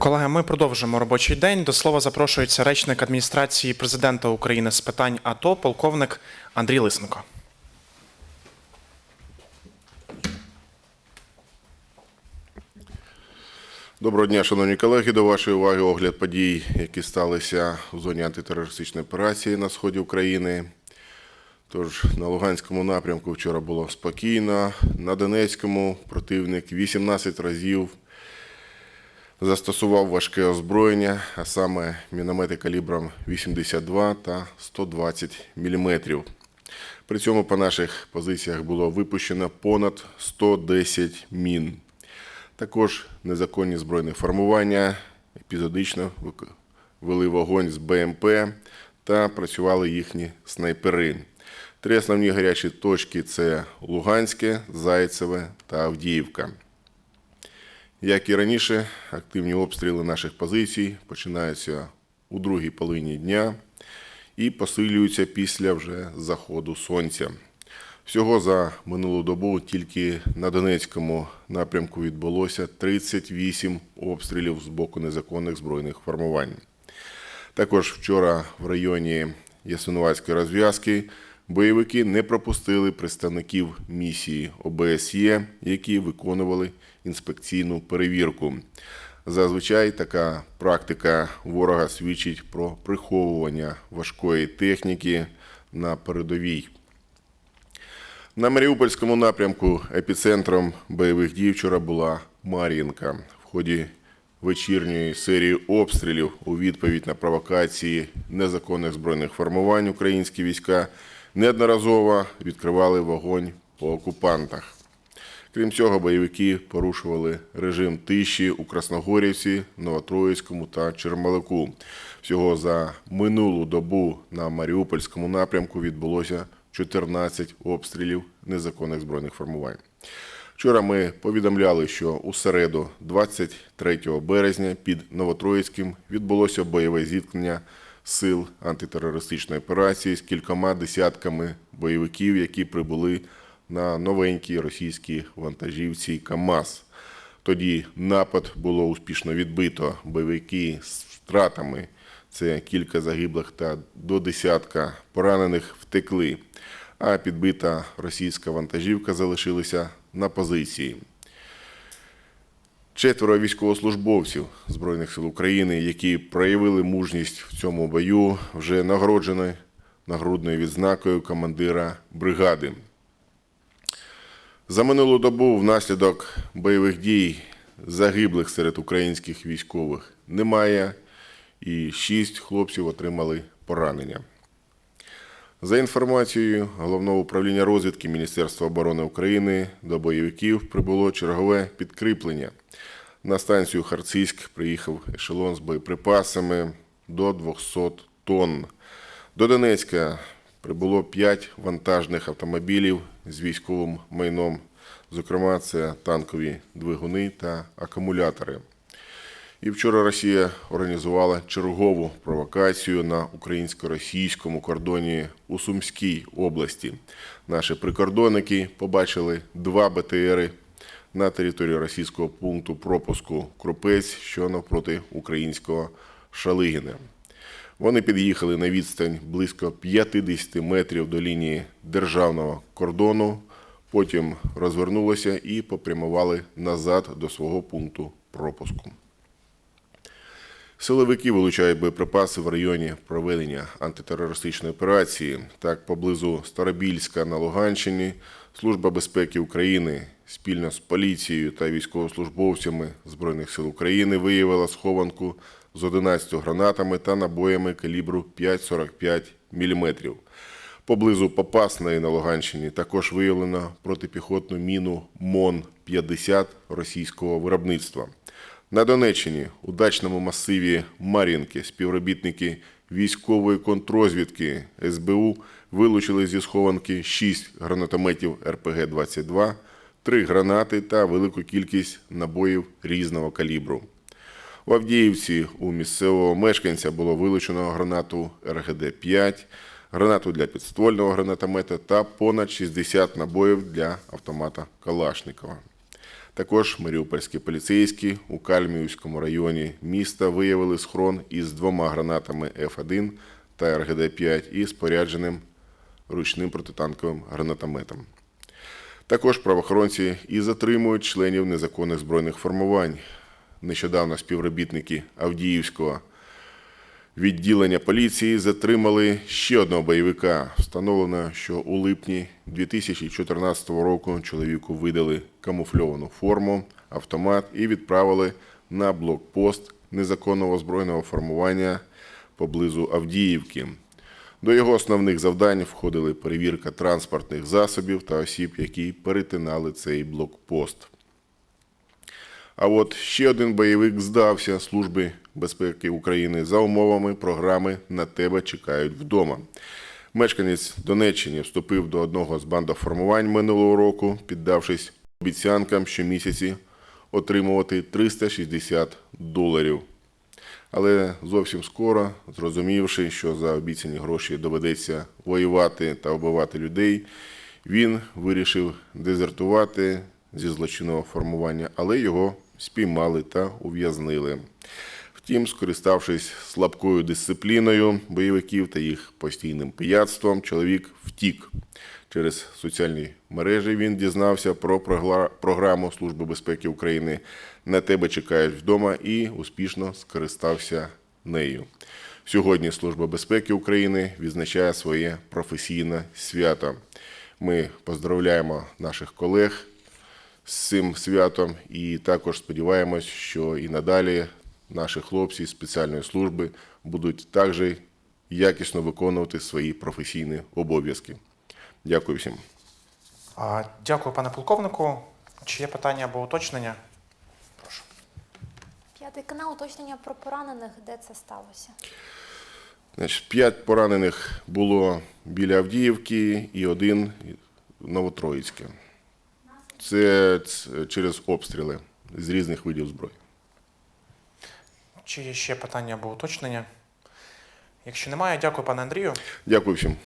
Колеги, ми продовжимо робочий день. До слова запрошується речник адміністрації президента України з питань АТО, полковник Андрій Лисенко. Доброго дня, шановні колеги. До вашої уваги огляд подій, які сталися у зоні антитерористичної операції на сході України. Тож на Луганському напрямку вчора було спокійно. На Донецькому противник 18 разів застосував важке озброєння, а саме міномети калібром 82 та 120 мм. При цьому по наших позиціях було випущено понад 110 мін. Також незаконні збройні формування епізодично вели вогонь з БМП та працювали їхні снайпери. Три основні гарячі точки це Луганське, Зайцеве та Авдіївка. Як і раніше, активні обстріли наших позицій починаються у другій половині дня і посилюються після вже заходу сонця. Всього за минулу добу тільки на Донецькому напрямку відбулося 38 обстрілів з боку незаконних збройних формувань. Також вчора в районі Ясинуватської розв'язки бойовики не пропустили представників місії ОБСЄ, які виконували інспекційну перевірку. Зазвичай така практика ворога свідчить про приховування важкої техніки на передовій. На Маріупольському напрямку епіцентром бойових дій вчора була Мар'їнка. В ході вечірньої серії обстрілів у відповідь на провокації незаконних збройних формувань українські війська неодноразово відкривали вогонь по окупантах. Крім цього, бойовики порушували режим тиші у Красногорівці, Новотроїцькому та Чермалику. Всього за минулу добу на Маріупольському напрямку відбулося 14 обстрілів незаконних збройних формувань. Вчора ми повідомляли, що у середу, 23 березня, під Новотроїцьким відбулося бойове зіткнення сил антитерористичної операції з кількома десятками бойовиків, які прибули на новенькій російській вантажівці КАМАЗ. Тоді напад було успішно відбито. Бойовики з втратами це кілька загиблих та до десятка поранених втекли. А підбита російська вантажівка залишилася на позиції. Четверо військовослужбовців Збройних сил України, які проявили мужність в цьому бою, вже нагороджені нагрудною відзнакою командира бригади. За минулу добу внаслідок бойових дій загиблих серед українських військових немає, і шість хлопців отримали поранення. За інформацією Головного управління розвідки Міністерства оборони України до бойовиків прибуло чергове підкріплення. На станцію Харцизьк приїхав ешелон з боєприпасами до 200 тонн. До Донецька прибуло 5 вантажних автомобілів з військовим майном. Зокрема, це танкові двигуни та акумулятори. І вчора Росія організувала чергову провокацію на українсько-російському кордоні у Сумській області. Наші прикордонники побачили два БТРи на території російського пункту пропуску Крупець, що навпроти українського Шалигіна. Вони під'їхали на відстань близько 50 метрів до лінії державного кордону, потім розвернулися і попрямували назад до свого пункту пропуску. Силовики вилучають боєприпаси в районі проведення антитерористичної операції. Так, поблизу Старобільська на Луганщині Служба безпеки України спільно з поліцією та військовослужбовцями Збройних сил України виявила схованку з 11 гранатами та набоями калібру 5,45 мм. Поблизу Попасної на Луганщині також виявлено протипіхотну міну МОН-50 російського виробництва. На Донеччині у дачному масиві Мар'їнки співробітники військової контрозвідки СБУ вилучили зі схованки 6 гранатометів РПГ-22, 3 гранати та велику кількість набоїв різного калібру. В Авдіївці у місцевого мешканця було вилучено гранату РГД-5, гранату для підствольного гранатомета та понад 60 набоїв для автомата Калашникова. Також маріупольські поліцейські у Кальміюському районі міста виявили схрон із двома гранатами F1 та РГД-5 і спорядженим ручним протитанковим гранатометом. Також правоохоронці і затримують членів незаконних збройних формувань. Нещодавно співробітники Авдіївського відділення поліції затримали ще одного бойовика. Встановлено, що у липні 2014 року чоловіку видали камуфльовану форму, автомат і відправили на блокпост незаконного збройного формування поблизу Авдіївки. До його основних завдань входили перевірка транспортних засобів та осіб, які перетинали цей блокпост. А от ще один бойовик здався Службі безпеки України за умовами програми На тебе чекають вдома. Мешканець Донеччини вступив до одного з бандоформувань минулого року, піддавшись обіцянкам щомісяці отримувати 360 доларів. Але зовсім скоро, зрозумівши, що за обіцяні гроші доведеться воювати та вбивати людей, він вирішив дезертувати зі злочинного формування, але його спіймали та ув'язнили. Втім, скориставшись слабкою дисципліною бойовиків та їх постійним пияцтвом, чоловік втік. Через соціальні мережі він дізнався про програму Служби безпеки України На тебе чекають вдома і успішно скористався нею. Сьогодні Служба безпеки України відзначає своє професійне свято. Ми поздравляємо наших колег з цим святом і також сподіваємось, що і надалі наші хлопці з спеціальної служби будуть також якісно виконувати свої професійні обов'язки. Дякую всім. Дякую, пане полковнику. Чи є питання або уточнення? Прошу. П'ятий канал уточнення про поранених, де це сталося. Значить, п'ять поранених було біля Авдіївки і один Новотроїцьке. Це через обстріли з різних видів зброї. Чи є ще питання або уточнення? Якщо немає, дякую, пане Андрію. Дякую всім.